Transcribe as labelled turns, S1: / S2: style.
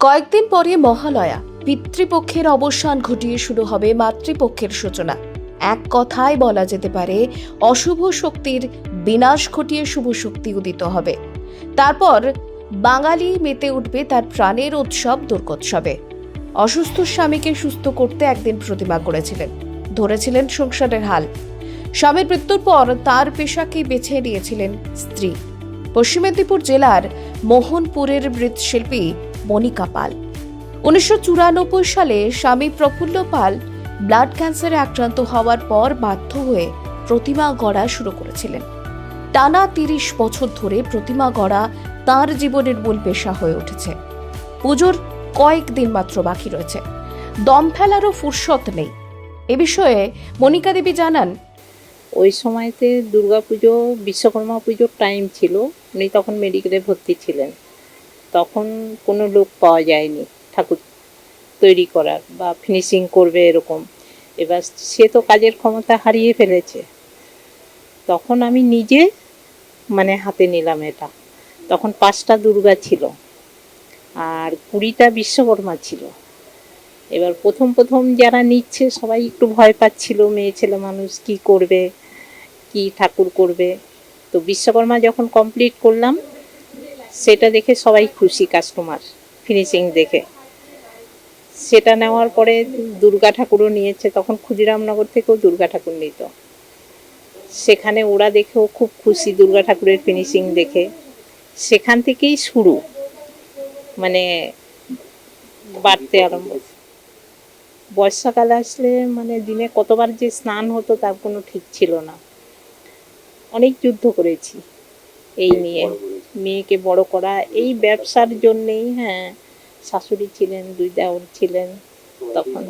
S1: কয়েকদিন পরে মহালয়া। পিতৃপক্ষের অবসান ঘটিয়ে শুরু হবে মাতৃপক্ষের সূচনা। এক কথায় বলা যেতে পারে, অশুভ শক্তির বিনাশ ঘটিয়ে শুভ শক্তি উদিত হবে। তারপর বাঙালি মেতে উঠবে তার প্রাণের উৎসব দুর্গোৎসবে। অসুস্থ স্বামীকে সুস্থ করতে একদিন প্রতিমা করেছিলেন। ধরেছিলেন সংসারের হাল। স্বামীর মৃত্যুর পর তার পেশাকেই বেছে নিয়েছিলেন স্ত্রী। পশ্চিম মেদিনীপুর জেলার মোহনপুরের মৃৎশিল্পী মনিকা পাল উনিশশো চুরানব্বই সালে স্বামী প্রফুল্ল পাল ব্লাড ক্যান্সারে আক্রান্ত হওয়ার পর বাধ্য হয়ে প্রতিমা গড়া শুরু করেছিলেন। টানা তিরিশ বছর ধরে প্রতিমা গড়া তার জীবনের মূল পেশা হয়ে উঠেছে। পুজোর কয়েকদিন মাত্র বাকি রয়েছে। দম ফেলারও ফুরসত নেই। এ বিষয়ে মনিকা দেবী জানান,
S2: ওই সময়তে দুর্গাপুজো, বিশ্বকর্মা পুজোর টাইম ছিল। উনি তখন মেডিকেলে ভর্তি ছিলেন। তখন কোনো লোক পাওয়া যায়নি ঠাকুর তৈরি করার বা ফিনিশিং করবে এরকম। এবার সে তো কাজের ক্ষমতা হারিয়ে ফেলেছে। তখন আমি নিজে মানে হাতে নিলাম এটা। তখন পাঁচটা দুর্গা ছিল আর কুড়িটা বিশ্বকর্মা ছিল। এবার প্রথম প্রথম যারা নিচ্ছে সবাই একটু ভয় পাচ্ছিল, মেয়ে ছেলে মানুষ কি করবে, কি ঠাকুর করবে। তো বিশ্বকর্মা যখন কমপ্লিট করলাম সেটা দেখে সবাই খুশি কাস্টমার ফিনিশিং দেখে। সেটা নেওয়ার পরে দুর্গা ঠাকুরও নিয়েছে, তখন ক্ষুদিরামনগর থেকেও দুর্গা ঠাকুর নিত। সেখানে ওরা দেখেও খুব খুশি দুর্গা ঠাকুরের ফিনিশিং দেখে। সেখান থেকেই শুরু। মানে বাড়তে আরম্ভ। বর্ষাকাল আসলে মানে দিনে কতবার যে স্নান হতো তার কোনো ঠিক ছিল না। অনেক যুদ্ধ করেছি এই নিয়ে। মেয়েকে বড় করা এই ব্যবসার জন্যেই হ্যাঁ শাশুড়ি ছিলেন দুই দেওর ছিলেন তখন।